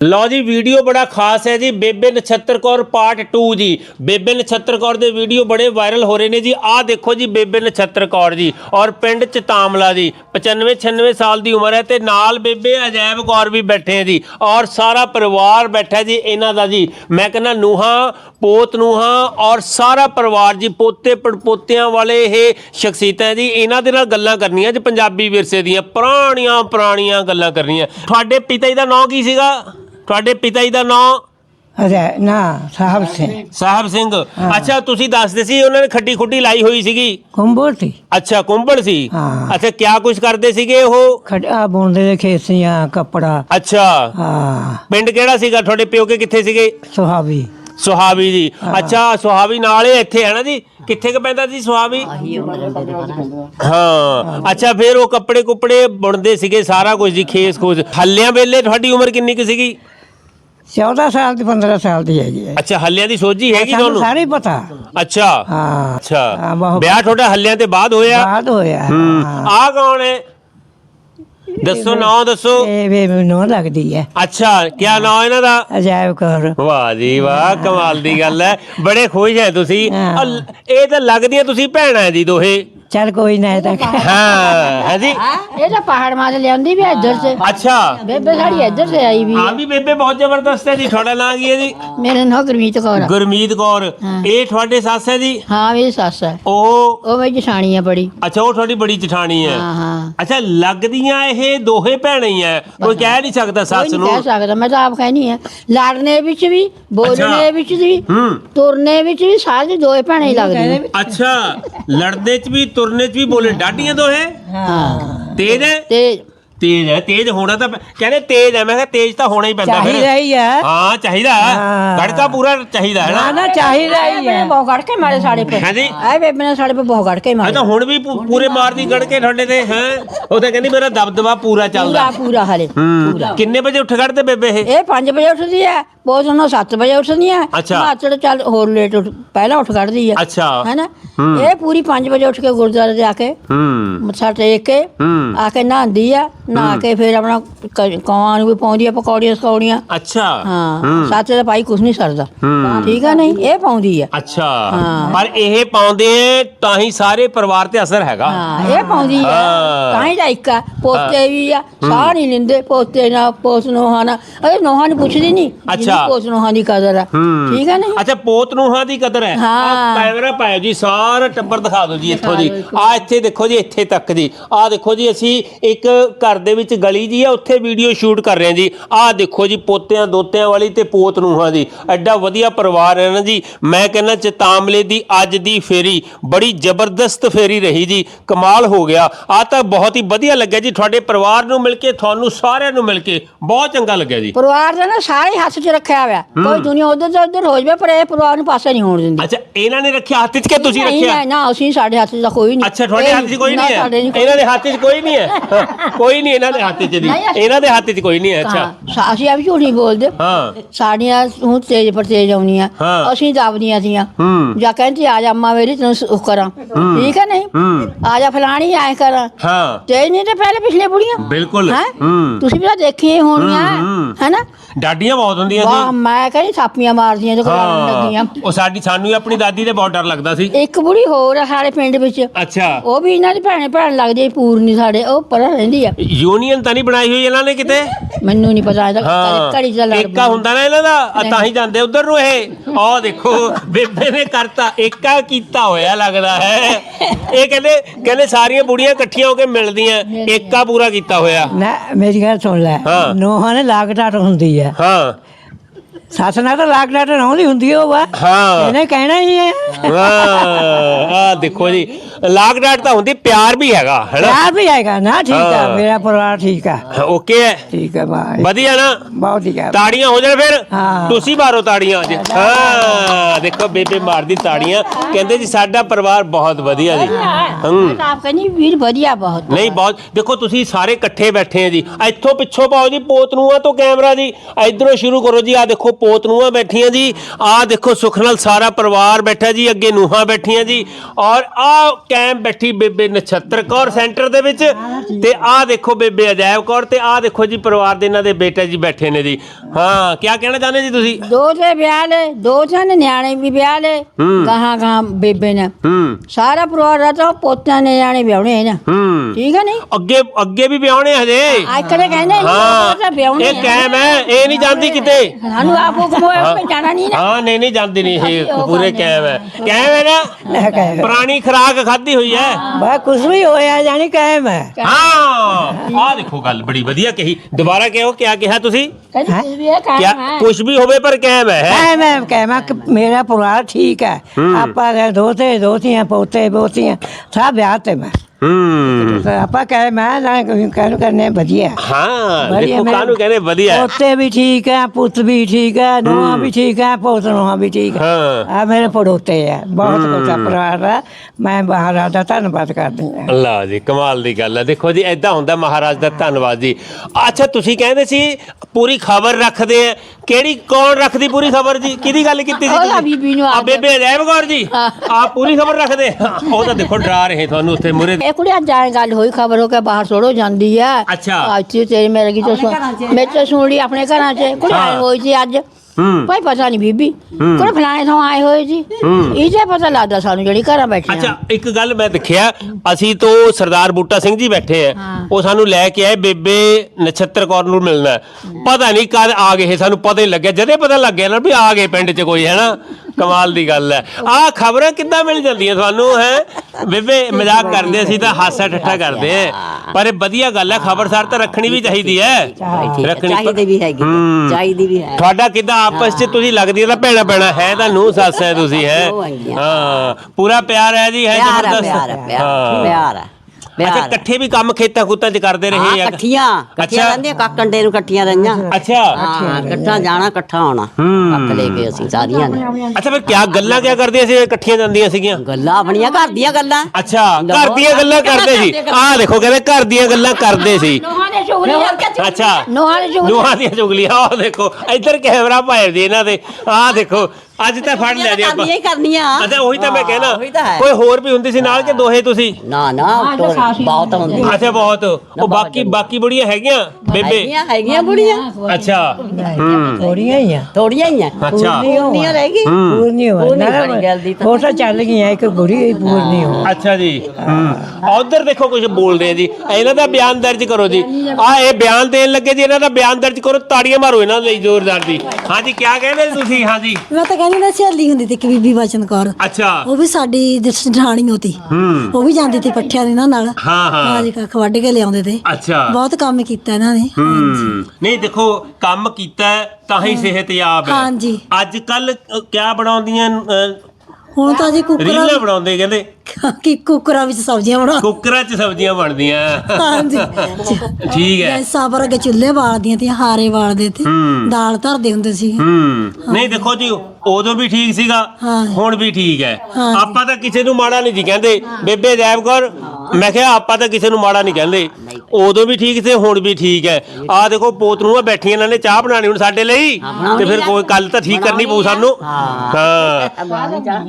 ਲਓ ਜੀ ਵੀਡੀਓ ਬੜਾ ਖਾਸ ਹੈ ਜੀ। ਬੇਬੇ ਨਛੱਤਰ ਕੌਰ ਪਾਰਟ 2 ਜੀ। ਬੇਬੇ ਨਛੱਤਰ ਕੌਰ ਦੇ ਵੀਡੀਓ ਬੜੇ ਵਾਇਰਲ ਹੋ ਰਹੇ ਨੇ ਜੀ। ਆਹ ਦੇਖੋ ਜੀ, ਬੇਬੇ ਨਛੱਤਰ ਕੌਰ ਜੀ ਔਰ ਪਿੰਡ ਚਤਾਮਲਾ ਜੀ। 95 96 ਸਾਲ ਦੀ ਉਮਰ ਹੈ ਤੇ ਨਾਲ ਬੇਬੇ ਅਜੈਬ ਕੌਰ ਵੀ ਬੈਠੇ ਹੈ ਜੀ ਔਰ ਸਾਰਾ ਪਰਿਵਾਰ ਬੈਠਾ ਜੀ ਇਹਨਾਂ ਦਾ ਜੀ। ਮੈਂ ਕਹਿੰਦਾ ਨੂਹਾਂ, ਪੋਤ ਨੂਹਾਂ ਔਰ ਸਾਰਾ ਪਰਿਵਾਰ ਜੀ। ਪੋਤੇ, ਪੜਪੋਤਿਆਂ ਵਾਲੇ ਇਹ ਸ਼ਖਸੀਅਤਾਂ ਜੀ। ਇਹਨਾਂ ਦੇ ਨਾਲ ਗੱਲਾਂ ਕਰਨੀਆਂ ਜੀ। ਪੰਜਾਬੀ ਵਿਰਸੇ ਦੀਆਂ ਪੁਰਾਣੀਆਂ ਪੁਰਾਣੀਆਂ ਗੱਲਾਂ ਕਰਨੀਆਂ। ਤੁਹਾਡੇ ਪਿਤਾ ਜੀ ਦਾ ਨਾਂ ਕੀ ਸੀਗਾ? ਤੁਹਾਡੇ ਪਿਤਾ ਜੀ ਦਾ ਨਾਂ ਅਰੇ ਨਾ ਸਾਹਿਬ ਸੇ ਸਾਹਿਬ ਸਿੰਘ। ਅੱਛਾ ਤੁਸੀਂ ਦੱਸਦੇ ਸੀ ਉਹਨਾਂ ਨੇ ਖੱਡੀ ਖੁੱਡੀ ਲਾਈ ਹੋਈ ਸੀਗੀ? ਕੁੰਬਲ ਸੀ। ਅੱਛਾ ਕੁੰਭਲ ਸੀ? ਹਾਂ। ਅੱਛਾ ਕਿਆ ਕੁਝ ਕਰਦੇ ਸੀਗੇ ਉਹ? ਖੜਾ ਬੁਣਦੇ ਦੇ ਖੇਸੀਆਂ ਕੱਪੜਾ। ਅੱਛਾ। ਹਾਂ। ਪਿੰਡ ਕਿਹੜਾ ਸੀਗਾ? ਤੁਹਾਡੇ ਪਿਓਕੇ ਕਿੱਥੇ ਸੀਗੇ? ਸੁਹਾਵੀ। ਸੁਹਾਵੀ ਜੀ। ਅੱਛਾ ਸੁਹਾਵੀ ਨਾਲ ਹੀ ਇੱਥੇ ਹੈ ਨਾ ਜੀ? ਕਿੱਥੇ ਕ ਪੈਂਦਾ ਸੀ ਸੁਹਾਵੀ? ਹਾਂ। ਅੱਛਾ ਫਿਰ ਉਹ ਕੱਪੜੇ ਕੁਪੜੇ ਬੁਣਦੇ ਸੀਗੇ ਸਾਰਾ ਕੁਝ ਜੀ ਖੇਸ ਖੋਸ ਹੱਲਿਆਂ ਵੇਲੇ ਤੁਹਾਡੀ ਉਮਰ ਕਿੰਨੀ ਕੁ ਸੀਗੀ? 14 ਸਾਲ ਦੀ 15 ਸਾਲ ਦੀ ਹੈਗੀ ਹੈ। ਅੱਛਾ ਹੱਲਿਆਂ ਦੀ ਸੋਝੀ ਹੈਗੀ ਤੁਹਾਨੂੰ? ਸਾਰੇ ਹੀ ਪਤਾ। ਅੱਛਾ। ਹਾਂ। ਅੱਛਾ। ਹਾਂ, ਬਹੁਤ- ਵਿਆਹ ਤੁਹਾਡਾ ਹੱਲਿਆਂ ਤੇ ਬਾਅਦ ਹੋਇਆ? ਬਾਅਦ ਹੋਇਆ ਹੂੰ। ਆ ਕੌਣ ਹੈ? ਦੱਸੋ ਨਾਂ ਦੱਸੋ। ਇਹ ਵੀ ਮੈਨੂੰ ਲੱਗਦੀ ਹੈ। ਅੱਛਾ ਕਿਆ ਨਾਂ ਇਹਨਾਂ ਦਾ? ਅਜਾਇਬ ਕਰ ਵਾਹ ਜੀ ਵਾਹ ਕਮਾਲ ਦੀ ਗੱਲ ਹੈ। ਬੜੇ ਖੁਸ਼ ਹੈ ਤੁਸੀਂ। ਹਾਂ। ਇਹ ਤਾਂ ਲੱਗਦੀਆਂ ਤੁਸੀਂ ਭੈਣਾਂ ਜੀ ਦੋਹੇ। ਚੱਲ ਕੋਈ ਨਾ ਇਹ ਤਾਂ ਹਾਂ ਹੈ ਜੀ। ਇਹ ਤਾਂ ਪਹਾੜ ਮਾਰ ਲਿਆਂਦੀ ਵੀ ਇੱਧਰ ਸੇ। ਅੱਛਾ। ਬੇਬੇ ਸਾਡੀ ਇੱਧਰ ਸੇ ਆਈ ਵੀ। ਆ ਵੀ ਬੇਬੇ ਬਹੁਤ ਜ਼ਬਰਦਸਤ ਹੈ ਜੀ ਤੁਹਾਡਾ ਨਾਂ ਕੀ ਹੈ ਜੀ? ਮੇਰੇ ਨਾਲ ਗੁਰਮੀਤ ਕੌਰ। ਗੁਰਮੀਤ ਕੌਰ। ਇਹ ਤੁਹਾਡੇ ਸੱਸ ਹੈ ਜੀ? ਹਾਂ ਮੇਰੀ ਸੱਸ ਹੈ ਉਹ ਉਹ ਮੇਰੀ ਜਠਾਣੀ ਆ ਬੜੀ। ਅੱਛਾ ਉਹ ਤੁਹਾਡੀ ਬੜੀ ਜਠਾਣੀ ਹੈ। ਹਾਂ ਹਾਂ। ਅੱਛਾ ਲੱਗਦੀਆਂ ਇਹ ਦੋਹੇ ਭੈਣਾਂ ਹੀ ਐ ਕੋਈ ਕਹਿ ਨਹੀਂ ਸਕਦਾ ਕੋਈ ਸੱਸ ਨਹੀਂ ਨੂੰ ਕਹਿ ਸਕਦਾ ਮੈਂ ਤਾਂ ਆਪ ਕਹਿਨੀ ਆ। ਲੜਨੇ ਵਿੱਚ ਵੀ ਬੋਲਣੇ ਅੱਛਾ। ਵਿੱਚ ਵੀ ਹੂੰ। ਤੁਰਨੇ ਵਿੱਚ ਵੀ ਸਾਰੇ ਦੋਏ ਭੈਣਾਂ ਹੀ ਲੱਗਦੀਆਂ ਅੱਛਾ ਲੜਦੇ ਚ ਵੀ ਤੁਰਨੇ ਚ ਵੀ ਬੋਲੇ ਡਾਡੀਆਂ ਦੋਹੇ? ਹਾਂ। ਤੇਜ਼ ਹੈ? ਤੇ ਤੇਜ਼ ਹੈ ਤੇਜ਼ ਹੋਣਾ ਤਾਂ ਪੈ- ਕਹਿੰਦੇ ਤੇਜ਼ ਹੈ ਮੈਂ ਕਿਹਾ ਤੇਜ਼ ਤਾਂ ਹੋਣਾ ਹੀ ਪੈਂਦਾ ਚਾਹੀਦਾ ਹੀ ਹੈ। ਹਾਂ ਚਾਹੀਦਾ। ਹੈ। ਹਾਂ। ਗੜਕਾ ਪੂਰਾ ਚਾਹੀਦਾ ਹੈ ਨਾ? ਨਾ ਨਾ ਚਾਹੀਦਾ ਹੀ ਹੈ। ਬਹੁਤ ਗੜ ਕੇ ਮਾਰੇ ਸਾਡੇ ਪੇ ਹਾਂਜੀ। ਆਏ ਬੇਬੇ ਨੇ ਸਾਡੇ ਪੇ ਬਹੁਤ ਗੜ ਕੇ ਆ ਮਾਰੇ ਤਾਂ ਹੁਣ ਵੀ ਪੂ- ਪੂਰੇ ਮਾਰਦੀ ਗੜਕੇ ਤੁਹਾਡੇ ਤੇ ਹੈ? ਉਹ ਤਾਂ ਕਹਿੰਦੀ ਮੇਰਾ ਦਬਦਬਾ ਪੂਰਾ ਚੱਲਦਾ। ਪੂਰਾ ਪੂਰਾ ਹਲੇ। ਹੂੰ। ਕਿੰਨੇ ਵਜੇ ਉੱਠ ਖੜਦੇ ਬੇਬੇ ਇਹ? ਇਹ 5 ਵਜੇ ਉੱਠਦੀ ਹੈ। ਬਹੁਤ ਉਹਨਾਂ 7 ਵਜੇ ਉੱਠਦੀ ਹੈ ਅੱਛਾ। ਹਿਮਾਚਲ ਚੱਲ ਹੋਰ ਲੇਟ ਉੱਠ ਪਹਿਲਾਂ ਉੱਠ ਖੜਦੀ ਹੈ ਅੱਛਾ। ਹੈਨਾ? ਇਹ ਪੂਰੀ 5 ਵਜੇ ਉੱਠ ਕੇ ਗੁਰਦੁਆਰੇ ਜਾ ਕੇ ਹੂੰ। ਮੱਥਾ ਟੇਕ ਕੇ ਹੂੰ। ਆ ਕੇ ਨਹਾਉਂਦੀ ਆ ਨਹਾ ਕੇ ਫਿਰ ਆਪਣਾ ਕ- ਕੌਆਂ ਨੂੰ ਵੀ ਪਾਉਂਦੀ ਆ ਪਕੌੜੀਆਂ ਸਕੌੜੀਆਂ ਅੱਛਾ। ਹਾਂ ਸੱਚ ਦਾ ਭਾਈ ਕੁਛ ਨਹੀਂ ਸਰਦਾ। ਹੂੰ। ਠੀਕ ਆ ਨਹੀਂ? ਇਹ ਪਾਉਂਦੀ ਆ। ਅੱਛਾ। ਹਾਂ। ਪਰ ਇਹ ਪਾਉਂਦੇ ਤਾਂ ਹੀ ਸਾਰੇ ਪਰਿਵਾਰ ਤੇ ਅਸਰ ਹੈਗਾ। ਹਾਂ ਇਹ ਪਾਉਂਦੀ ਆ। ਹਾਂ। ਤਾਂ ਹੀ ਦਾ ਇੱਕ ਆ ਪੋਤੇ ਵੀ ਆ ਸਾਹ ਨਹੀਂ ਲੈਂਦੇ ਪੋਤੇ ਨਾ ਪੋਸ ਨੋਹਾਂ ਨਾ। ਅਰੇ ਨੋਹਾਂ ਨੂੰ ਪੁੱਛਦੀ ਨਹੀਂ ਅੱਛਾ। ਪੋਸ ਨੋਹਾਂ ਦੀ ਕਦਰ ਆ। ਹੂੰ। ਠੀਕ ਆ ਨਹੀਂ? ਅੱਛਾ ਪੋਤ ਨੂੰਹਾਂ ਦੀ ਕਦਰ ਹੈ। ਹਾਂ। ਆਹ ਕੈਮਰਾ ਪਾਇਓ ਜੀ ਸਾਰਾ ਟੱਬਰ ਦਿਖਾ ਦਿਓ ਜੀ ਇੱਥੋਂ ਦੀ। ਆ ਇੱਥੇ ਦੇਖੋ ਜੀ ਇੱਥੇ ਤੱਕ ਜੀ। ਆ ਦੇਖੋ ਜੀ ਅਸੀਂ ਇੱਕ ਘਰ ਦੇ ਵਿੱਚ ਗਲੀ ਜੀ ਆ ਉੱਥੇ ਵੀਡੀਓ ਸ਼ੂਟ ਕਰ ਰਹੇ ਹਾਂ ਜੀ। ਆ ਦੇਖੋ ਜੀ ਪੋਤਿਆਂ ਦੋਤਿਆਂ ਵਾਲੀ ਤੇ ਪੋਤ ਨੂੰਹਾਂ ਦੀ ਐਡਾ ਵਧੀਆ ਪਰਿਵਾਰ ਹੈ ਨਾ ਜੀ। ਮੈਂ ਕਹਿੰਦਾ ਚਤਾਮਲੇ ਦੀ ਅੱਜ ਦੀ ਫੇਰੀ ਬੜੀ ਜ਼ਬਰਦਸਤ ਫੇਰੀ ਰਹੀ ਜੀ। ਕਮਾਲ ਹੋ ਗਿਆ। ਆ ਤਾਂ ਬਹੁਤ ਹੀ ਵਧੀਆ ਲੱਗਿਆ ਜੀ। ਤੁਹਾਡੇ ਪਰਿਵਾਰ ਨੂੰ ਮਿਲ ਕੇ ਤੁਹਾਨੂੰ ਸਾਰਿਆਂ ਨੂੰ ਮਿਲ ਕੇ। ਬਹੁਤ ਚੰਗਾ ਲੱਗਿਆ ਜੀ। ਪਰਿਵਾਰ ਦਾ ਨਾ ਸਾਰੇ ਹੱਥ 'ਚ ਰੱਖਿਆ ਹੋਇਆ। ਕੋਈ ਦੁਨੀਆ ਉਧਰ ਤੋਂ ਉਧਰ ਹੋ ਜਾਵੇ ਪਰ ਇਹ ਪਰਿਵਾਰ ਨੂੰ ਪਾਸੇ ਨਹੀਂ ਹੋਣ ਦਿੰਦੀ। ਅੱਛਾ ਇਹਨਾਂ ਨੇ ਰੱਖਿਆ ਹੱਥ 'ਚ ਕਿ ਤੁਸੀਂ ਨਹੀਂ, ਰੱਖਿਆ? ਨਹੀਂ, ਨਾ ਅਸੀਂ ਸਾਡੇ ਹੱਥ 'ਚ ਤਾਂ ਕੋਈ ਨਹੀਂ। ਅੱਛਾ ਤੁਹਾਡੇ ਹੱਥ 'ਚ ਕੋਈ ਨਾ, ਨਹੀਂ ਹੈ? ਇਹਨਾਂ ਦੇ ਹੱਥ 'ਚ ਕੋਈ ਨਹੀਂ ਹੈ? ਕੋਈ ਨਹੀਂ ਇਹਨਾਂ ਦੇ ਹੱਥ 'ਚ ਦੀ ਇਹਨਾਂ ਦੇ ਹੱਥ 'ਚ ਕੋਈ ਨਹੀਂ ਹੈ ਅੱਛਾ। ਅਸੀਂ ਆ ਵੀ ਝੂਠ ਨਹੀਂ ਬੋਲਦੇ। ਹਾਂ। ਸਾਡੀਆਂ ਹੁਣ ਤੇਜ਼ ਪਰ ਤੇਜ਼ ਆਉਣੀਆਂ। ਹਾਂ। ਅਸੀਂ ਦੱਬਦੀਆਂ ਸੀਆਂ ਜਾਂ ਕਹਿੰਦੀ ਆ ਜਾ ਅੰਮਾ ਮੇਰੀ ਤੈਨੂੰ ਸੁੱਖ ਕਰਾਂ। ਠੀਕ ਹੈ ਨਹੀਂ? ਆ ਜਾ ਫਲਾਣੀ ਐ ਕਰਾਂ। ਹਾਂ। ਤੇਜ਼ ਨਹੀਂ ਤੇ ਪਹਿਲੇ ਪਿਛਲੇ ਬੁੜੀਆਂ। ਬਿਲਕੁਲ। ਤੁਸੀਂ ਵੀ ਤਾਂ ਦੇਖੀਆਂ ਹੋਣੀਆਂ। ਹੂੰ। ਹੈਨਾ? ਡਾਡੀਆਂ ਬਹੁਤ ਹੁੰਦੀਆਂ ਸੀ ਮੈਂ ਕਹਿੰਦੀ ਥਾਪੀਆਂ ਮਾਰਦੀਆਂ ਤੇ ਕੋਲ ਲੱਗੀਆਂ। ਉਹ ਸਾਡੀ ਸਾਨੂੰ ਹੀ ਆਪਣੀ ਦਾਦੀ ਦੇ ਬਹੁਤ ਡਰ ਲੱਗਦਾ ਸੀ। ਇੱਕ ਬੁੜੀ ਹੋਰ ਆ ਸਾਡੇ ਪਿੰਡ ਵਿੱਚ। ਅੱਛਾ। ਉਹ ਵੀ ਇਹਨਾਂ ਦੀ ਭੈਣੇ ਭੈਣ ਲੱਗਦੀ ਪੂਰਨੀ ਸਾਡੇ ਉਹ ਪਰਾਂ ਰਹਿੰਦੀ ਆ। ਯੂਨੀਅਨ ਤਾਂ ਨਹੀਂ ਬਣਾਈ ਹੋਈ ਇਹਨਾਂ ਨੇ ਕਿਤੇ? ਮੈਨੂੰ ਨਹੀਂ ਪਤਾ ਇਹਦਾ ਹਾਂ। ਘੜੀ ਦਾ ਲੜ ਏਕਾ ਹੁੰਦਾ ਨਾ ਇਹਨਾਂ ਦਾ ਆ ਤਾਂ ਹੀ ਜਾਂਦੇ ਉਧਰ ਨੂੰ ਇਹ। ਆਹ ਦੇਖੋ ਬੇਬੇ ਨੇ ਕਰਤਾ ਏਕਾ ਕੀਤਾ ਹੋਇਆ ਲੱਗਦਾ ਹੈ। ਇਹ ਕਹਿੰਦੇ ਕਹਿੰਦੇ ਸਾਰੀਆਂ ਬੁੜੀਆਂ ਇਕੱਠੀਆਂ ਹੋ ਕੇ ਮਿਲਦੀਆਂ ਏਕਾ ਪੂਰਾ ਕੀਤਾ ਹੋਇਆ। ਨਾ ਮੇਰੀ ਗੱਲ ਸੁਣ ਲੈ। ਹਾਂ। ਨੋਹਾਂ ਨੇ ਲਾਗ ਡਾਟ ਹੁੰਦੀ ਹੈ ਹਾਂ। ਸੱਸ ਨਾਲ ਤਾਂ ਲਾਗ ਡਾਟ ਰਹੀ ਹੁੰਦੀ ਉਹ ਵਾ। ਹਾਂ। ਇਹਨੇ ਕਹਿਣਾ ਹੀ ਹੈ ਹਾਂ ਆ ਦੇਖੋ ਜੀ ਲਾਗ ਡਾਟ ਤਾਂ ਹੁੰਦੀ ਪਿਆਰ ਵੀ ਹੈਗਾ ਹੈਨਾ? ਪਿਆਰ ਵੀ ਆਏਗਾ ਨਾ ਠੀਕ ਹਾਂ। ਆ ਮੇਰਾ ਪਰਿਵਾਰ ਠੀਕ ਆ। ਓਕੇ ਹੈ? ਠੀਕ ਹੈ ਬਾਈ ਵਧੀਆ ਨਾ? ਬਹੁਤ ਠੀਕ ਹੈ ਤਾੜੀਆਂ ਹੋ ਜਾਣ ਫਿਰ? ਹਾਂ। ਤੁਸੀਂ ਮਾਰੋ ਤਾੜੀਆਂ ਅੱਜ। ਹਾਂ। ਦੇਖੋ ਬੇਬੇ ਮਾਰਦੀ ਤਾੜੀਆਂ। ਕਹਿੰਦੇ ਜੀ ਸਾਡਾ ਪਰਿਵਾਰ ਬਹੁਤ ਵਧੀਆ ਜੀ। ਹੂੰ। ਆਪ ਕਹਿੰਦੀ ਵੀਰ ਵਧੀਆ ਬਹੁਤ। ਨਹੀਂ ਬਹੁਤ। ਦੇਖੋ ਤੁਸੀਂ ਸਾਰੇ ਇਕੱਠੇ ਬੈਠੇ ਆ ਜੀ। ਇੱਥੋਂ ਪਿੱਛੋਂ ਪਾਓ ਜੀ ਪੋਤ ਨੂੰ ਆ ਤੋਂ ਕੈਮਰਾ ਜੀ। ਇਧਰੋਂ ਸ਼ੁਰੂ ਕਰੋ ਜੀ। ਆ ਦੇਖੋ ਪੋਤ ਨੂੰਹਾਂ ਬੈਠੀਆਂ ਜੀ। ਆਹ ਦੇਖੋ ਸੁੱਖ ਨਾਲ ਸਾਰਾ ਪਰਿਵਾਰ ਬੈਠਾ ਜੀ ਅੱਗੇ ਨੂੰਹਾਂ ਬੈਠੀਆਂ ਜੀ। ਔਰ ਆਹ ਕੈਮ ਬੈਠੀ ਬੇਬੇ ਨਛੱਤਰ ਕੌਰ ਸੈਂਟਰ ਦੇ ਵਿੱਚ। ਤੇ ਆਹ ਦੇਖੋ ਬੇਬੇ ਅਜਾਇਬ ਕੌਰ ਤੇ ਆਹ ਦੇਖੋ ਜੀ ਪਰਿਵਾਰ ਦੇ ਇਹਨਾਂ ਦੇ ਬੇਟੇ ਜੀ ਬੈਠੇ ਨੇ ਜੀ। ਹਾਂ ਕੀ ਕਹਿਣਾ ਚਾਹੁੰਦੇ ਜੀ ਤੁਸੀਂ? ਦੋ ਤੇ ਵਿਆਹ ਲੈ ਦੋ ਜਣ ਨਿਆਣੇ ਵੀ ਵਿਆਹ ਲੈ ਗਾਹਾਂ ਗਾਹਾਂ ਬੇਬੇ ਨੇ। ਹੂੰ। ਸਾਰਾ ਪਰਿਵਾਰ ਦਾ ਤਾਂ ਪੋਤਿਆਂ ਨੇ ਨਿਆਣੇ ਵਿਆਹਣੇ ਨੇ। ਹੂੰ। ਠੀਕ ਹੈ ਨਹੀਂ? ਅੱਗੇ ਅੱਗੇ ਵੀ ਵਿਆਹਣੇ ਹਜੇ। ਆਕੜੇ ਕਹਿੰਦੇ ਹਾਂ। ਹਾਂ ਵਿਆਹਣੇ ਇਹ ਕੈਮ ਹੈ ਇਹ ਨਹੀਂ ਜਾਂਦੀ ਕਿਤੇ। ਸਾਨੂੰ ਆਪ ਹੋਇਆ ਮੈਂ ਜਾਣਾ ਨਹੀਂ ਨਾ। ਹਾਂ ਨਹੀਂ ਨਹੀਂ ਜਾਂਦੀ ਨਹੀਂ ਇਹ ਪੂਰੇ ਕੈਮ ਹੈ। ਕੈਮ ਹੈ ਨਾ ਪੁਰਾਣੀ ਖਰਾਕ ਖਾਧੀ ਹੋਈ ਹੈ? ਬਾ ਕੁਛ ਵੀ ਹੋਇਆ ਜਾਨੀ ਕਾਇਮ ਹੈ। ਹਾਂ। ਆਹ ਦੇਖੋ ਗੱਲ ਬੜੀ ਵਧੀਆ ਕਹੀ। ਦੁਬਾਰਾ ਕਿਹੋ ਕਿਆ ਕਿਹਾ ਤੁਸੀਂ? ਕਹਿੰਦੇ ਕੁਝ ਵੀ ਹੈ ਕਿਆ? ਕੰਮ ਹੈ। ਕੁਝ ਵੀ ਹੋਵੇ ਪਰ ਕੈਮ ਹੈ ਕਾਇਮ ਹੈ ਕਹਿਮਾ ਕਿ ਮੇਰਾ ਪਰਿਵਾਰ ਠੀਕ ਹੈ। ਆਪਾਂ ਦੇ ਦੋਤੇ ਦੋਤੀਆਂ ਪੋਤੇ ਬੋਤੀਆਂ ਸਭ ਵਿਆਹ ਤੇ ਮੈਂ। ਹੂੰ। ਤੇ ਆਪਾਂ ਕਹੇ ਮੈਂ ਨਾ ਕਹਿਣ ਕਰਨੇ ਵਧੀਆ। ਹਾਂ ਦੇਖੋ ਕਾਹਨੂੰ ਕਹਿੰਦੇ ਵਧੀਆ। ਪੋਤੇ ਵੀ ਠੀਕ ਹੈ ਪੁੱਤ ਵੀ ਠੀਕ ਹੈ ਨੂੰਹਾਂ ਵੀ ਠੀਕ ਹੈ ਪੋਤ ਨੂੰਹਾਂ ਵੀ ਠੀਕ ਹੈ। ਆ ਮੇਰੇ ਪੜੋਤੇ ਹੈ ਬਹੁਤ ਆ ਪਰਿਵਾਰ ਹੈ ਮੈਂ ਮਹਾਰਾਜ ਦਾ ਧੰਨਵਾਦ ਕਰਦੀ ਹਾਂ ਅੱਲਾ ਜੀ ਕਮਾਲ ਦੀ ਗੱਲ ਹੈ ਦੇਖੋ ਜੀ ਐਦਾਂ ਹੁੰਦਾ ਮਹਾਰਾਜ ਦਾ ਧੰਨਵਾਦ ਜੀ। ਅੱਛਾ ਤੁਸੀਂ ਕਹਿੰਦੇ ਸੀ ਪੂਰੀ ਖਬਰ ਰੱਖਦੇ ਆ ਕਿਹੜੀ ਕੌਣ ਰੱਖਦੀ ਪੂਰੀ ਖਬਰ ਜੀ? ਕਿਹਦੀ ਗੱਲ ਕੀਤੀ ਸੀ ਉਹਦਾ ਤੁਸੀਂ? ਬੀਬੀ ਨੂੰ ਆ ਆ ਬੇਬੇ ਅਜੈਬ ਕੌਰ ਜੀ। ਆ ਪੂਰੀ ਖਬਰ ਰੱਖਦੇ। ਉਹ ਤਾਂ ਦੇਖੋ ਡਰਾ ਰਹੇ ਤੁਹਾਨੂੰ ਉੱਥੇ ਮੁਰੇ ਇਹ ਕੁੜੀ ਅੱਜ ਜਾਣ ਗੱਲ ਹੋਈ ਖਬਰ ਹੋ ਕੇ ਬਾਹਰ ਛੋੜੋ ਜਾਂਦੀ ਆ। ਅੱਛਾ। ਅੱਜ ਤੇਰੇ ਮੇਰੇ ਕੀ ਤੋਂ ਮੇਰੇ ਤੋਂ ਸੁਣ ਲਈ ਆਪਣੇ ਘਰਾਂ 'ਚ। ਕੁੜੀ ਆਈ ਹੋਈ ਸੀ ਅੱਜ। ਹੂੰ। ਭਾਈ ਪਤਾ ਨਹੀਂ ਬੀਬੀ ਕੁੜੀ ਫਲਾਣੇ ਥਾਂ ਆਏ ਹੋਏ ਸੀ। ਇਹ ਜੇ ਪਤਾ ਲੱਗਦਾ ਸਾਨੂੰ ਜਿਹੜੀ ਘਰਾਂ ਬੈਠੇ ਅੱਛਾ ਇੱਕ ਗੱਲ ਮੈਂ ਦੇਖਿਆ ਅਸੀਂ ਤੋਂ ਸਰਦਾਰ ਬੂਟਾ ਸਿੰਘ ਜੀ ਬੈਠੇ ਆ। ਉਹ ਸਾਨੂੰ ਲੈ ਕੇ ਆਏ ਬੇਬੇ ਨਛੱਤਰ ਕੌਰ ਨੂੰ ਮਿਲਣਾ। ਪਤਾ ਨਹੀਂ ਕਦ ਆ ਗਏ ਸਾਨੂੰ ਪਤਾ ਹੀ ਲੱਗਿਆ। ਜਦੇ ਪਤਾ ਲੱਗ ਗਿਆ ਨਾ ਵੀ ਆ ਗਏ ਪਿੰਡ 'ਚ ਕੋਈ ਹੈ ਨਾ ਕਮਾਲ ਦੀ ਗੱਲ ਹੈ। ਆਹ ਖਬਰਾਂ ਕਿੱਦਾਂ ਮਿਲ ਜਾਂਦੀਆਂ ਤੁਹਾਨੂੰ ਹੈ? ਬੇਬੇ ਮਜ਼ਾਕ ਕਰਦੇ ਅਸੀਂ ਤਾਂ ਹਾਸਾ ਠੱਠਾ ਕਰਦੇ ਆ ਪਰ ਇਹ ਵਧੀਆ ਗੱਲ ਹੈ ਖਬਰਸਾਰ ਤਾਂ ਰੱਖਣੀ ਵੀ ਚਾਹੀਦੀ ਹੈ। ਰੱਖਣੀ ਚਾਹੀਦੀ ਵੀ ਹੈਗੀ। ਚਾਹੀਦੀ ਵੀ ਹੈ। ਤੁਹਾਡਾ ਕਿਦਾਂ ਆਪਸ 'ਚ ਤੁਸੀਂ ਲੱਗਦੀ ਤਾਂ ਭੈਣਾ ਭੈਣਾ ਹੈ ਤਾਂ ਨੂੰ ਸੱਸ ਹੈ ਤੁਸੀਂ ਹੈ। ਹਾਂ। ਪੂਰਾ ਪਿਆਰ ਹੈ ਜੀ ਹੈ ਜ਼ਬਰਦਸਤ। ਪਿਆਰ ਹੈ। ਪਿਆਰ ਹਾਂ। ਅੱਛਾ। ਇਕੱਠੇ ਵੀ ਕੰਮ ਖੇਤਾਂ ਖੂਤਾਂ 'ਚ ਕਰਦੇ ਰਹੇ ਆ ਇਕੱਠੀਆਂ ਇਕੱਠੀਆਂ। ਰਹਿੰਦੀਆਂ ਕਾਕੰਡੇ ਨੂੰ ਇਕੱਠੀਆਂ ਰਹੀਆਂ। ਅੱਛਾ। ਹਾਂ ਇਕੱਠਾ ਜਾਣਾ ਇਕੱਠਾ ਆਉਣਾ। ਹੂੰ। ਕੱਕ ਲੈ ਕੇ ਅਸੀਂ ਸਾਰੀਆਂ ਨੇ। ਅੱਛਾ ਫਿਰ ਕਿਆ ਗੱਲਾਂ ਕਿਆ ਕਰਦੀਆਂ ਸੀ ਇਕੱਠੀਆਂ ਜਾਂਦੀਆਂ ਸੀਗੀਆਂ? ਗੱਲਾਂ ਆਪਣੀਆਂ ਘਰ ਦੀਆਂ ਗੱਲਾਂ। ਅੱਛਾ ਘਰ ਦੀਆਂ ਗੱਲਾਂ ਕਰਦੇ ਸੀ। ਆਹ ਦੇਖੋ ਕਹਿੰਦੇ ਘਰ ਦੀਆਂ ਗੱਲਾਂ ਕਰਦੇ ਸੀ। ਦੇ ਅੱਛਾ। ਨੋਹਾਂ ਦੇ ਚੁਗਲੀਆਂ। ਨੂੰਹਾਂ ਦੀਆਂ ਚੁਗਲੀਆਂ। ਆਹ ਦੇਖੋ ਇੱਧਰ ਕੈਮਰਾ ਪਾਇਆ ਜੀ ਇਹਨਾਂ ਦੇ। ਆਹ ਦੇਖੋ ਅੱਜ ਤਾਂ ਫੜ ਲਿਆ ਜੀ ਆਪਾਂ। ਕਰਨੀਆਂ ਹੀ ਕਰਨੀਆਂ। ਅੱਛਾ ਉਹੀ ਤਾਂ ਮੈਂ ਹਾਂ, ਉਹੀ ਤਾਂ ਕਹਿਣਾ ਹੈ। ਕੋਈ ਹੋਰ ਵੀ ਹੁੰਦੀ ਸੀ ਨਾਲ ਕਿ ਦੋਹੇ ਤੁਸੀਂ? ਨਾ ਨਾ ਹਾਂ, ਹੀ ਬਹੁਤ ਹੁੰਦੀ ਅੱਛਾ ਬਹੁਤ। ਉਹ ਬਾਕੀ ਬਾਕੀ ਬੁੜੀਆਂ ਹੈਗੀਆਂ? ਬੇਬੇ? ਹੈਗੀਆਂ ਹੈਗੀਆਂ ਬੁੜੀਆਂ। ਅੱਛਾ। ਹੂੰ। ਥੋੜੀਆਂ ਹੀ ਆ। ਥੋੜੀਆਂ ਹੀ ਆ। ਅੱਛਾ। ਪੂਰਨੀਆਂ ਰਹਿ ਗਈ ਪੂਰਨੀ ਹੋ ਪੂਰਨੀ ਬੜੀ ਜਲਦੀ ਤਾਂ। ਫੋਟੋ ਚੱਲ ਗਈਆਂ ਇੱਕ ਗੁੜੀ ਪੂਰਨੀ ਹੋ ਅੱਛਾ ਜੀ। ਹੂੰ। ਉਧਰ ਦੇਖੋ ਕੁਝ ਬੋਲਦੇ ਆ ਜੀ। ਇਹਨਾਂ ਦਾ ਬਿਆਨ ਦਰਜ ਕਰੋ ਜੀ। ਆ ਇਹ ਬਿਆਨ ਦੇਣ ਲੱਗੇ ਜੀ ਇਹਨਾਂ ਦਾ ਬਿਆਨ ਦਰਜ ਕਰੋ ਤਾੜੀਆਂ ਮਾਰੋ ਇਹਨਾਂ ਲਈ ਜ਼ੋਰਦਾਰ ਜੀ। ਹਾਂਜੀ ਕੀ ਕਹਿੰਦੇ ਤੁਸੀਂ? ਹਾਂਜੀ। ਮੈਂ ਤਾਂ ਕਹਿੰਦੀ ਨਾ ਸਹੇਲੀ ਹੁੰਦੀ ਤੇ ਇੱਕ ਬੀਬੀ ਬਚਨ ਕੌਰ। ਅੱਛਾ। ਉਹ ਵੀ ਸਾਡੀ ਜਠਾਣੀ ਹੋਤੀ ਹੂੰ। ਉਹ ਵੀ ਜਾਂਦੀ ਤੇ ਪੱਠਿਆਂ ਦੇ ਨਾਲ ਹਾਂ ਹਾਂ। ਹਾਂ ਜੀ ਕੱਖ ਵੱਢ ਕੇ ਲਿਆਉਂਦੇ ਤੇ। ਅੱਛਾ। ਬਹੁਤ ਕੰਮ ਕੀਤਾ ਇਹਨਾਂ ਨੇ। ਹੂੰ। ਨਹੀਂ ਦੇਖੋ ਕੰਮ ਕੀਤਾ ਤਾਂ ਹੀ ਸਿਹਤਯਾਬ ਹੈ। ਹਾਂਜੀ। ਅੱਜ ਕੱਲ ਕਿਆ ਬਣਾਉਂਦੀਆਂ ਹੁਣ ਤਾਂ ਜੀ ਕੁੱਕਰਾਂ ਰੀਲਾਂ ਬਣਾਉਂਦੇ ਕਹਿੰਦੇ। ਕੀ ਕੁੱਕਰਾਂ ਵਿੱਚ ਸਬਜ਼ੀਆਂ ਬਣਾ ਕੁੱਕਰਾਂ 'ਚ ਸਬਜ਼ੀਆਂ ਬਣਦੀਆਂ। ਹਾਂਜੀ। ਠੀਕ ਹੈ। ਗੈਸਾਂ ਪਰ ਅੱਗੇ ਚੁੱਲ੍ਹੇ ਬਾਲਦੀਆਂ ਤੇ ਹਾਰੇ ਬਾਲਦੇ ਤੇ। ਦਾਲ ਧਰਦੇ ਹੁੰਦੇ ਸੀ ਹੂੰ। ਨਹੀਂ ਦੇਖੋ ਜੀ ਉਦੋਂ ਵੀ ਠੀਕ ਸੀਗਾ। ਹੁਣ ਵੀ ਠੀਕ ਹੈ। ਆਪਾਂ ਤਾਂ ਕਿਸੇ ਨੂੰ ਮਾੜਾ ਨਹੀਂ ਜੀ ਕਹਿੰਦੇ। ਬੇਬੇ ਜੈਬ ਕੌਰ। ਮੈਂ ਕਿਹਾ ਆਪਾਂ ਤਾਂ ਕਿਸੇ ਨੂੰ ਮਾੜਾ ਨਹੀਂ ਕਹਿੰਦੇ। ਉਦੋਂ ਵੀ ਠੀਕ ਸੀ ਹੁਣ ਵੀ ਠੀਕ ਹੈ। ਆਹ ਦੇਖੋ ਪੋਤ ਨੂੰ ਬੈਠੀਆਂ ਇਹਨਾਂ ਨੇ ਚਾਹ ਬਣਾਣੀ ਹੁਣ ਸਾਡੇ ਲਈ। ਤੇ ਫਿਰ ਕੋਈ ਕੱਲ ਤਾਂ ਠੀਕ ਕਰਨੀ ਪਊ ਸਾਨੂੰ। ਹਾਂ।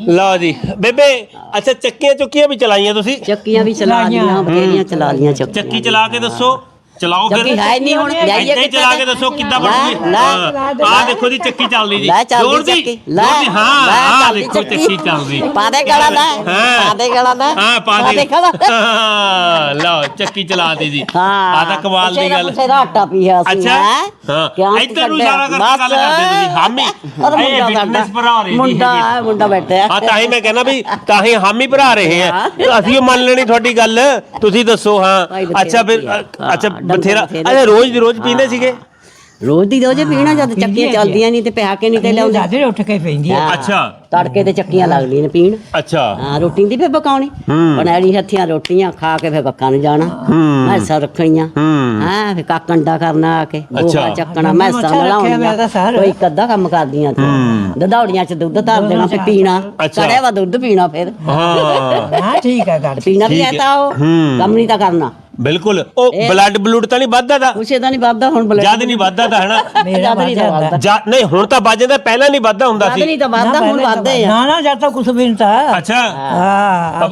ਲਓ ਜੀ। ਬੇਬੇ ਅੱਛਾ ਚੱਕੀਆਂ ਚੁੱਕੀਆਂ ਵੀ ਚਲਾਈਆਂ ਤੁਸੀਂ? ਚੱਕੀਆਂ ਵੀ ਚਲਾ ਲੀਆਂ ਬਥੇਰੀਆਂ ਚਲਾ ਲੀਆਂ ਚੱਕੀ ਚਲਾ ਕੇ ਦੱਸੋ। ਚਲਾਓ ਫਿਰ। ਚੱਕੀ ਹੈ ਨਹੀਂ ਹੁਣ ਜਾਈਏ ਹੀ ਚਲਾ ਕੇ ਦੱਸੋ ਕਿੱਦਾਂ ਬਣੂਗੀ? ਲੈ, ਆਹ ਦੇਖੋ ਜੀ ਚੱਕੀ ਚੱਲਦੀ ਜੀ। ਲੈ ਚੱਲਦੀ ਜ਼ੋਰ ਦੀ, ਚੱਕੀ। ਜ਼ੋਰ ਦੀ, ਹਾਂ ਲੈ ਆਹ ਦੇਖੋ ਚੱਕੀ। ਚੱਲਦੀ। ਪਾ ਦੇ ਗਲਾ ਦਾ ਹਾਂ। ਪਾ ਦੇ ਗਲਾ ਦਾ ਹਾਂ ਪਾ ਦੇ। ਲਓ ਚੱਕੀ ਚਲਾ ਦੀ ਜੀ। ਹਾਂ। ਆ ਤਾਂ ਕਮਾਲ ਦੀ ਗੱਲ। ਬਥੇਰਾ ਆਟਾ ਪੀਆ ਸੀ ਅੱਛਾ। ਹਾਂ? ਇੱਧਰ ਨੂੰ ਇਸ਼ਾਰਾ ਕਰਕੇ ਗੱਲ ਕਰਦੇ ਤੁਸੀਂ ਹਾਮੀ। ਇਹ ਬਿਜ਼ਨਸ ਭਰਾ ਰਹੇ ਮੁੰਡਾ। ਮੁੰਡਾ ਬੈਠਾ ਹਾਂ। ਤਾਂ ਹੀ ਮੈਂ ਕਹਿੰਦਾ ਵੀ ਤਾਂ ਹੀ ਹਾਮੀ ਭਰਾ ਰਹੇ ਆ। ਅਸੀਂ ਉਹ ਮੰਨ ਲੈਣੀ ਤੁਹਾਡੀ ਗੱਲ। ਤੁਸੀਂ ਦੱਸੋ ਹਾਂ। ਅੱਛਾ ਫਿਰ। ਅੱਛਾ ਬਥੇਰਾ। ਅੱਛਾ ਰੋਜ਼ ਦੀ ਰੋਜ਼ ਪੀਂਦੇ ਸੀਗੇ ਰੋਜ਼ ਦੀ ਰੋਜ਼ ਪੀਣਾ ਜਦ ਚੱਕੀਆਂ ਚੱਲਦੀਆਂ ਨਹੀਂ ਤੇ ਪਿਆ ਕੇ ਨਹੀਂ ਤੇ ਲਿਆਉਂਦੇ ਦਾਦੇ ਉੱਠ ਕੇ ਪੈਂਦੀ ਆ। ਅੱਛਾ ਤੜਕੇ ਤੇ ਚੱਕੀਆਂ ਲੱਗਦੀਆਂ ਨੇ ਪੀਣ ਅੱਛਾ ਹਾਂ ਰੋਟੀ ਦੀ ਫੇਰ ਪਕਾਉਣੀ ਹੂੰ। ਬਣਾਣੀ ਹੱਥੀਆਂ ਰੋਟੀਆਂ ਖਾ ਕੇ ਫੇਰ ਕੱਕਾਂ ਨੂੰ ਜਾਣਾ ਹੂੰ। ਮੈਸਾਂ ਰੱਖਣੀਆਂ ਹੂੰ। ਹਾਂ ਫੇਰ ਕਾਕੰਡਾ ਕਰਨਾ ਆ ਕੇ ਅੱਛਾ। ਗੋਹਾ ਚੱਕਣਾ ਮੈਂ ਮੈਸਾਂ ਤਾਂ। ਨਲਾਉਣੀਆਂ ਕੋਈ ਕੱਦਾ ਕੰਮ ਕਰਦੀਆਂ ਤੇ। ਦਦੌੜੀਆਂ ਚ ਦੁੱਧ ਧਰ ਦੇਣਾ ਤੇ ਪੀਣਾ। ਕੜਿਆ ਵਾ ਦੁੱਧ ਪੀਣਾ ਫੇਰ ਹਾਂ ਹਾਂ ਠੀਕ ਆ ਗੱਲ ਪੀਣਾ ਵੀ ਹੈ। ਐਤਾ ਉਹ ਹੂੰ। ਕੰਮ ਨਹੀਂ ਤਾਂ ਕਰਨਾ ਬਿਲਕੁਲ। ਉਹ ਬਲੱਡ ਬਲੂਡ ਤਾਂ ਨਹੀਂ ਵੱਧਦਾ ਦਾ ਕੁਛ ਇਹਦਾ ਨਹੀਂ ਵੱਧਦਾ ਹੁਣ ਬਲੱਡ ਜਦ ਨਹੀਂ ਵੱਧਦਾ ਤਾਂ ਹੈਨਾ। ਮੇਰਾ ਜਦ ਵੱਧ ਜਾਂਦਾ ਵੱਧਦਾ। ਜਾਂ ਨਹੀਂ ਹੁਣ ਤਾਂ ਵੱਜ ਜਾਂਦਾ ਪਹਿਲਾਂ ਨਹੀਂ ਵੱਧਦਾ ਹੁੰਦਾ ਵੱਧ ਸੀ। ਨਹੀਂ ਤਾਂ ਵੱਧਦਾ ਨਾ, ਹੁਣ ਵੱਧਦੇ ਆ। ਨਾ ਨਾ ਜਦ ਤੱਕ ਕੁਛ ਵੀ ਨਹੀਂ ਤਾਂ। ਅੱਛਾ। ਹਾਂ ਆਹ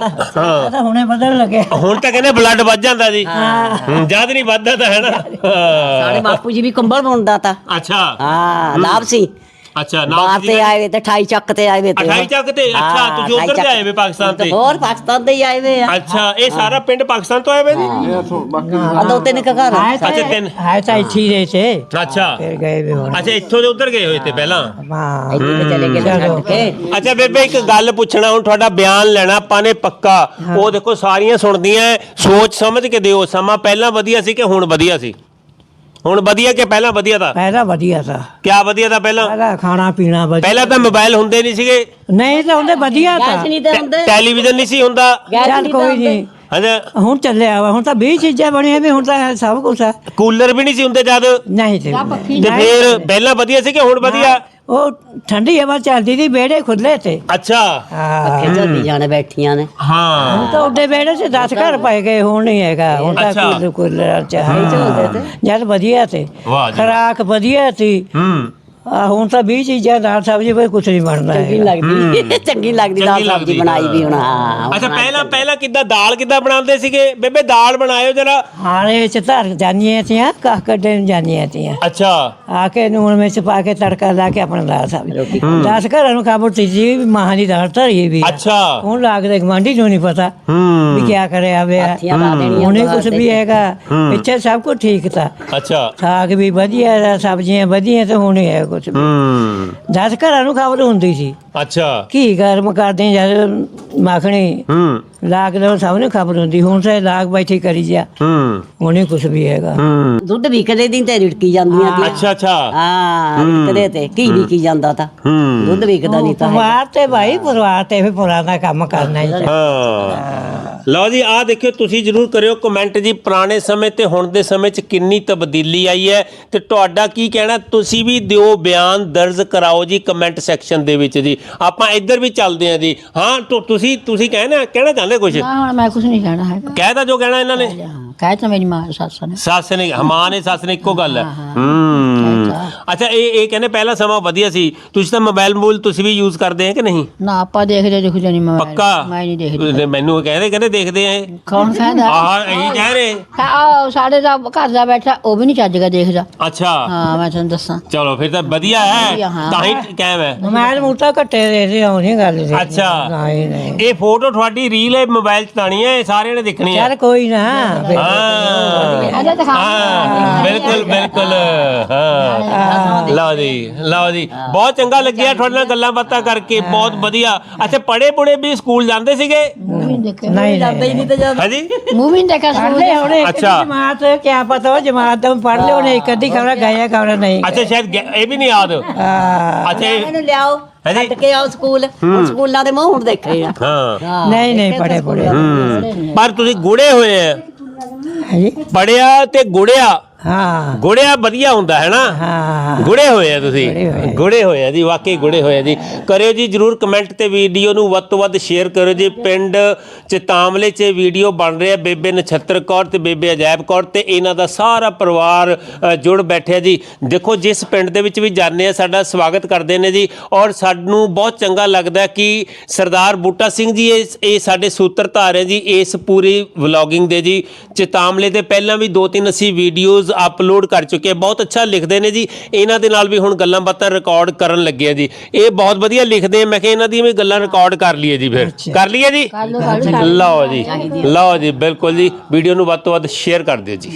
ਤਾਂ- ਹੁਣੇ ਬਦਲ ਲੱਗੇ ਹੁਣ ਤਾਂ ਕਹਿੰਦੇ ਬਲੱਡ ਵੱਜ ਜਾਂਦਾ ਜੀ। ਹੂੰ, ਜਦ ਨਹੀਂ ਵੱਧਦਾ ਤਾਂ ਹੈਨਾ। ਹਾਂ। ਸਾਡੇ ਬਾਪੂ ਜੀ ਵੀ ਕੰਬਲ ਬੁਣਦਾ ਤਾ। ਅੱਛਾ। ਹਾਂ ਲਾਭ ਸੀ। ਅੱਛਾ ਬਾਹਰ ਤੇ ਆਏ ਵੇ ਤੇ 28 ਚੱਕ ਤੇ ਆਏ ਵੇ ਤੇ 28 ਚੱਕ ਤੇ? ਅੱਛਾ, ਤੁਸੀਂ ਉੱਧਰ 28 ਦੇ ਆਏ ਵੇ ਪਾਕਿਸਤਾਨ ਤੇ? ਹੋਰ ਪਾਕਿਸਤਾਨ ਦੇ ਹੀ ਆਏ ਵੇ ਆ। ਅੱਛਾ ਇਹ ਸਾਰਾ ਪਿੰਡ ਪਾਕਿਸਤਾਨ ਤੋਂ ਆਇਆ ਵੇ ਜੀ? ਆ ਦੋ ਤਿੰਨ ਕੁ ਘਰ ਆ। ਆਏ ਤਾਂ ਅੱਛਾ, ਤਿੰਨ। ਆਏ ਤਾਂ ਇੱਥੇ ਹੀ ਰਹੇ ਤੇ ਅੱਛਾ। ਫਿਰ ਗਏ ਵੀ ਹੁਣ। ਅੱਛਾ ਇੱਥੋਂ ਦੇ ਉੱਧਰ ਗਏ ਹੋਏ ਤੇ ਪਹਿਲਾਂ? ਹਾਂ। ਇੱਥੇ ਤੇ ਚਲੇ ਗਏ ਤੇ ਛੱਡ ਕੇ। ਅੱਛਾ ਬੇਬੇ ਇੱਕ ਗੱਲ ਪੁੱਛਣਾ ਹੁਣ ਤੁਹਾਡਾ ਬਿਆਨ ਲੈਣਾ ਆਪਾਂ ਨੇ ਪੱਕਾ। ਉਹ ਦੇਖੋ ਸਾਰੀਆਂ ਸੁਣਦੀਆਂ ਹੈ, ਸੋਚ ਸਮਝ ਕੇ ਦਿਓ। ਸਮਾਂ ਪਹਿਲਾਂ ਵਧੀਆ ਸੀ ਕਿ ਹੁਣ ਵਧੀਆ ਸੀ? ਹੁਣ ਵਧੀਆ ਕਿ ਪਹਿਲਾਂ ਵਧੀਆ ਤਾਂ? ਪਹਿਲਾਂ ਵਧੀਆ ਤਾਂ। ਕਿਆ ਵਧੀਆ ਤਾਂ ਪਹਿਲਾਂ? ਪਹਿਲਾਂ ਖਾਣਾ ਪੀਣਾ ਵਧੀਆ। ਪਹਿਲਾਂ ਤਾਂ ਮੋਬਾਈਲ ਹੁੰਦੇ ਨਹੀਂ ਸੀਗੇ। ਨਹੀਂ ਤਾਂ ਹੁੰਦੇ ਵਧੀਆ ਗੈਸ ਤਾਂ ਨਹੀਂ ਤੇ ਹੁੰਦੇ। ਟੈਲੀਵਿਜ਼ਨ ਨਹੀਂ ਸੀ ਹੁੰਦਾ। ਗੈਸ ਚੱਲ ਕੋਈ ਨਹੀਂ। ਹਾਂਜੀ ਹੁਣ ਚੱਲਿਆ ਵਾ ਹੁਣ ਤਾਂ 20 ਚੀਜ਼ਾਂ ਬਣੀਆਂ ਵੀ ਹੁਣ ਤਾਂ ਸਭ ਕੁਝ ਆ ਕੂਲਰ ਵੀ ਨਹੀਂ ਸੀ ਹੁੰਦੇ ਜਦ। ਨਹੀਂ ਤੇ ਤੇ ਫਿਰ ਪਹਿਲਾਂ ਵਧੀਆ ਸੀ ਕਿ ਹੁਣ ਵਧੀਆ? ਉਹ ਠੰਡੀ ਹਵਾ ਚੱਲਦੀ ਸੀ ਵਿਹੜੇ ਖੁੱਲੇ ਤੇ। ਅੱਛਾ। ਹਾਂ। ਖੇਜਦੀ ਜਾਣੇ ਬੈਠੀਆਂ ਨੇ। ਹਾਂ। ਹੁਣ ਤਾਂ ਉੱਡੇ ਵਿਹੜੇ 'ਚ 10 ਘਰ ਪਏ ਗਏ ਹੁਣ ਨਹੀਂ ਹੈਗਾ। ਹੁਣ ਤਾਂ ਅੱਛਾ। ਕੁੱਲ ਕੁੱਲ ਚਾਹੀਦੇ ਜਦ ਵਧੀਆ ਤੇ। ਵਾਹ ਜੀ ਖਰਾਕ ਵਧੀਆ ਸੀ। ਹੂੰ। ਆ ਹੁਣ ਤਾਂ 20 ਚੀਜ਼ਾਂ ਨਾਲ ਸਬਜ਼ੀ ਕੋਈ ਕੁਛ ਨਹੀਂ ਬਣਦਾ ਚੰਗੀ ਹੈਗਾ। ਲੱਗਦੀ। ਚੰਗੀ ਲੱਗਦੀ ਦਾਲ ਚੰਗੀ ਸਬਜ਼ੀ ਬਣਾਈ ਵੀ ਹੁਣ ਹਾਂ। ਹਾਂ ਅੱਛਾ ਪਹਿਲਾਂ ਪਹਿਲਾਂ ਕਿੱਦਾਂ ਦਾਲ ਕਿੱਦਾਂ ਬਣਾਉਂਦੇ ਸੀਗੇ? ਬੇਬੇ ਦਾਲ ਬਣਾਇਓ ਜਰਾ। ਹਾਲੇ ਵਿੱਚ ਧਰ ਜਾਂਦੀਆਂ ਤੀਆਂ ਕਾਹ ਕੱਢਣ ਜਾਂਦੀਆਂ ਤੀਆਂ। ਅੱਛਾ। ਆ ਕੇ ਨੂਣ ਮਿਰਚ ਪਾ ਕੇ ਤੜਕਾ ਲਾ ਕੇ ਆਪਣਾ ਦਾਲ ਸਬਜ਼ੀ। ਦਸ ਘਰਾਂ ਨੂੰ ਖਬਰ ਤੀਜੀ ਵੀ ਮਾਂ ਦੀ ਦਾਲ ਧਰੀ ਵੀ ਆ। ਅੱਛਾ। ਹੁਣ ਲੱਗਦੇ ਗਵਾਂਢੀ ਨੂੰ ਨਹੀਂ ਪਤਾ ਹੂੰ। ਵੀ ਕੀ ਕਰਿਆ ਵੇ ਹੱਥੀਆਂ ਲਾ ਦੇਣੀਆਂ ਹੁਣੇ ਕੁਛ। ਵੀ ਹੈਗਾ ਇੱਥੇ ਸਭ ਕੁਝ ਠੀਕ ਤਾਂ। ਅੱਛਾ। ਸਾਗ ਵੀ ਵਧੀਆ ਦਾ ਸਬਜ਼ੀਆਂ ਵਧੀਆ ਤੇ ਹੁਣ ਹੈ ਕੁਛ। ਵੀ ਹੂੰ। ਦਸ ਘਰਾਂ ਨੂੰ ਖਬਰ ਹੁੰਦੀ ਸੀ ਅੱਛਾ। ਕੀ ਗਰਮ ਕਰਦੇ ਜਦ ਮੱਖਣੀ ਹੂੰ। ਲਾਗ ਲੋ ਸਭ ਨੂੰ ਖਬਰ ਹੁੰਦੀ ਹੁਣ ਤੇ ਲਾਗ ਬੈਠੀ ਕਰੀ ਜਾ ਹੂੰ। ਹੁਣੇ ਕੁਛ ਵੀ ਹੈਗਾ। ਹੂੰ। ਦੁੱਧ ਵੀ ਕਦੇ ਦਿਨ ਤੇ ਰਿੜਕੀ ਜਾਂਦੀਆਂ ਤੀ ਅੱਛਾ ਅੱਛਾ। ਹਾਂ ਕਦੇ ਤੇ ਘੀ ਵੀ ਕੀ ਜਾਂਦਾ ਤਾਂ। ਹੂੰ। ਦੁੱਧ ਵਿਕਦਾ ਨਹੀਂ ਤਾਂ ਪਰਿਵਾਰ ਤੇ ਭਾਈ ਪਰਿਵਾਰ ਤੇ ਵੀ ਪੁਰਾਣਾ ਕੰਮ ਕਰਨਾ ਹੀ ਚਾਹੀਦਾ। ਹਾਂ। ਲਓ ਜੀ ਆਹ ਦੇਖਿਓ ਤੁਸੀਂ ਜਰੂਰ ਕਰਿਓ ਕਮੈਂਟ ਜੀ ਪੁਰਾਣੇ ਸਮੇਂ ਤੇ ਹੁਣ ਦੇ ਸਮੇਂ 'ਚ ਕਿੰਨੀ ਤਬਦੀਲੀ ਆਈ ਹੈ ਤੇ ਤੁਹਾਡਾ ਕੀ ਕਹਿਣਾ ਤੁਸੀਂ ਵੀ ਦਿਓ ਬਿਆਨ ਦਰਜ ਕਰਾਓ ਜੀ ਕਮੈਂਟ ਸੈਕਸ਼ਨ ਦੇ ਵਿੱਚ ਜੀ। ਆਪਾਂ ਇੱਧਰ ਵੀ ਚੱਲਦੇ ਹਾਂ ਜੀ। ਹਾਂ ਤੁ- ਤੁਸੀਂ ਤੁਸੀਂ ਕਹਿਣਾ ਕਹਿਣਾ ਚਾਹੁੰਦੇ ਕੁਝ ਨਾ ਹੁਣ ਮੈਂ ਕੁਝ ਨਹੀਂ ਕਹਿਣਾ ਹੈਗਾ। ਕਹਿ ਤਾਂ ਜੋ ਕਹਿਣਾ ਇਹਨਾਂ ਨੇ। ਕਹਿ ਤਾਂ ਮੇਰੀ ਮਾਂ ਸੱਸ ਨੇ। ਸੱਸ ਨੇ ਮਾਂ ਨੇ ਸੱਸ ਨੇ ਇੱਕੋ ਗੱਲ ਹੈ। ਹੂੰ। ਅੱਛਾ ਇਹ ਇਹ ਕਹਿੰਦੇ ਪਹਿਲਾ ਸਮਾਂ ਵਧੀਆ ਸੀ। ਤੁਸੀਂ ਤਾਂ ਮੋਬਾਈਲ ਮੂਲ ਤੁਸੀਂ ਵੀ ਯੂਜ਼ ਕਰਦੇ ਆ ਕਿ ਨਹੀਂ? ਨਾ ਆਪਾਂ ਦੇਖਦੇ ਦੇਖਦੇ ਨਹੀਂ ਮੈਂ ਪੱਕਾ? ਮੈਂ ਨਹੀਂ ਦੇਖਦੀ। ਤੇ ਮੈਨੂੰ ਕਹਿੰਦੇ ਕਹਿੰਦੇ ਦੇਖਦੇ ਆ ਇਹ। ਕੌਣ ਕਹਿੰਦਾ? ਆਹ ਇਹੀ ਕਹਿ ਰਹੇ। ਆ ਸਾਡੇ ਦਾ ਘਰ ਦਾ ਬੈਠਾ ਉਹ ਵੀ ਨਹੀਂ ਚੱਜ ਕੇ ਦੇਖਦਾ। ਅੱਛਾ। ਹਾਂ ਮੈਂ ਤੁਹਾਨੂੰ ਦੱਸਾਂ। ਚਲੋ ਫਿਰ ਤਾਂ ਵਧੀਆ ਹੈ। ਵਧੀਆ, ਹਾਂ। ਤਾਂ ਹੀ ਕਾਇਮ ਹੈ ਮੋਬਾਈਲ ਮੂਟਾ ਘੱਟੇ ਦੇ ਦੇ ਆਉਣੀ ਗੱਲ ਦੇ ਅੱਛਾ। ਨਹੀਂ ਨਹੀਂ। ਇਹ ਫੋਟੋ ਤੁਹਾਡੀ ਰੀਲ ਹੈ ਮੋਬਾਈਲ 'ਚ ਤਾਣੀ ਹੈ ਇਹ ਸਾਰਿਆਂ ਨੇ ਦੇਖਣੀ ਹੈ। ਚੱਲ ਕੋਈ ਨਾ। ਅਜੇ ਹਾਂ ਬਿਲਕੁਲ ਬਿਲਕੁਲ ਹਾਂ। ਲਓ ਜੀ ਲਓ ਜੀ ਬਹੁਤ ਚੰਗਾ ਲੱਗਿਆ ਤੁਹਾਡੇ ਨਾਲ ਗੱਲਾਂ ਬਾਤਾਂ ਕਰਕੇ। ਬਹੁਤ ਵਧੀਆ। ਅੱਛਾ ਪੜੇ ਪੁੜੇ ਵੀ ਸਕੂਲ ਜਾਂਦੇ ਸੀਗੇ? ਦੇਖੇ ਨਹੀਂ ਜਾਂਦੇ ਹੀ ਨਹੀਂ। ਤੇ ਜਦ ਹਾਂਜੀ? ਮੂਵੀ ਨਹੀਂ ਦੇਖਿਆ ਸਕੂਲ ਪੜ੍ਹਲੇ ਹੋਣੇ ਇੱਕ ਅੱਛਾ। ਜਮਾਤ ਕਿਆ ਪਤਾ ਉਹ ਜਮਾਤ ਤੋਂ ਪੜ੍ਹ ਲਿਓ ਨੇ ਇੱਕ ਅੱਧੀ ਖਬਰ ਗਏ ਖਬਰ ਨਹੀਂ। ਅੱਛਾ ਸ਼ਾਇਦ ਗ- ਇਹ ਵੀ ਨਹੀਂ ਯਾਦ। ਹਾਂ। ਅੱਛਾ ਇਹ- ਇਹਨੂੰ ਲਿਆਓ ਹਾਂਜੀ। ਛੱਡ ਕੇ ਆਓ ਸਕੂਲ। ਹੁਣ ਸਕੂਲਾਂ ਦੇ ਮੂੰਹ ਹੁਣ ਦੇਖੇ ਆ ਹਾਂ ਨਹੀਂ ਨਹੀਂ ਪੜੇ ਪੜੇ ਪਰ ਤੁਸੀਂ ਗੁੜੇ ਹੋਏ ਆ। ਹਾਂਜੀ। ਪੜਿਆ ਤੇ ਗੁੜਿਆ। ਹਾਂ। ਗੁੜਿਆ ਵਧੀਆ ਹੁੰਦਾ ਹੈ ਨਾ? ਹਾਂ। ਗੁੜੇ ਹੋਏ ਆ ਤੁਸੀਂ। ਗੁੜੇ ਹੋਏ ਆ। ਜੀ ਵਾਕਈ ਗੁੜੇ ਹੋਏ ਆ ਜੀ। ਕਰਿਓ ਜੀ ਜਰੂਰ ਕਮੈਂਟ ਤੇ ਵੀਡੀਓ ਨੂੰ ਵੱਧ ਤੋਂ ਵੱਧ ਸ਼ੇਅਰ ਕਰੋ ਜੀ। ਪਿੰਡ ਚਤਾਮਲੇ 'ਚ ਵੀਡੀਓ ਬਣ ਰਿਹਾ ਬੇਬੇ ਨਛੱਤਰ ਕੌਰ ਤੇ ਬੇਬੇ ਅਜੈਬ ਕੌਰ ਤੇ ਇਹਨਾਂ ਦਾ ਸਾਰਾ ਪਰਿਵਾਰ ਜੁੜ ਬੈਠਿਆ ਜੀ। ਦੇਖੋ ਜਿਸ ਪਿੰਡ ਦੇ ਵਿੱਚ ਵੀ ਜਾਂਦੇ ਆ ਸਾਡਾ ਸਵਾਗਤ ਕਰਦੇ ਨੇ ਜੀ। ਔਰ ਸਾਨੂੰ ਬਹੁਤ ਚੰਗਾ ਲੱਗਦਾ ਕਿ ਸਰਦਾਰ ਬੂਟਾ ਸਿੰਘ ਜੀ ਇਹ ਇਹ ਸਾਡੇ ਸੂਤਰਧਾਰ ਹੈ ਜੀ ਇਸ ਪੂਰੀ ਵਲੌਗਿੰਗ ਦੇ ਜੀ। ਚਤਾਮਲੇ ਤੇ ਪਹਿਲਾਂ ਵੀ ਦੋ ਤਿੰਨ ਅਸੀਂ ਵੀਡੀਓਜ਼ ਅਪਲੋਡ ਕਰ ਚੁੱਕੇ ਬਹੁਤ ਅੱਛਾ ਲਿਖਦੇ ਨੇ ਜੀ। ਇਹਨਾਂ ਦੇ ਨਾਲ ਵੀ ਹੁਣ ਗੱਲਾਂ ਬਾਤਾਂ ਰਿਕਾਰਡ ਕਰਨ ਲੱਗੇ ਆ ਜੀ। ਇਹ ਬਹੁਤ ਵਧੀਆ ਲਿਖਦੇ ਆ। ਮੈਂ ਕਿਹਾ ਇਹਨਾਂ ਦੀਆਂ ਵੀ ਗੱਲਾਂ ਰਿਕਾਰਡ ਕਰ ਲਈਏ ਜੀ ਫਿਰ। ਕਰ ਲਈਏ ਜੀ? ਲਓ ਜੀ। ਲਓ ਜੀ ਬਿਲਕੁਲ ਜੀ। ਵੀਡੀਓ ਨੂੰ ਵੱਧ ਤੋਂ ਵੱਧ ਸ਼ੇਅਰ ਕਰ ਦਿਓ ਜੀ।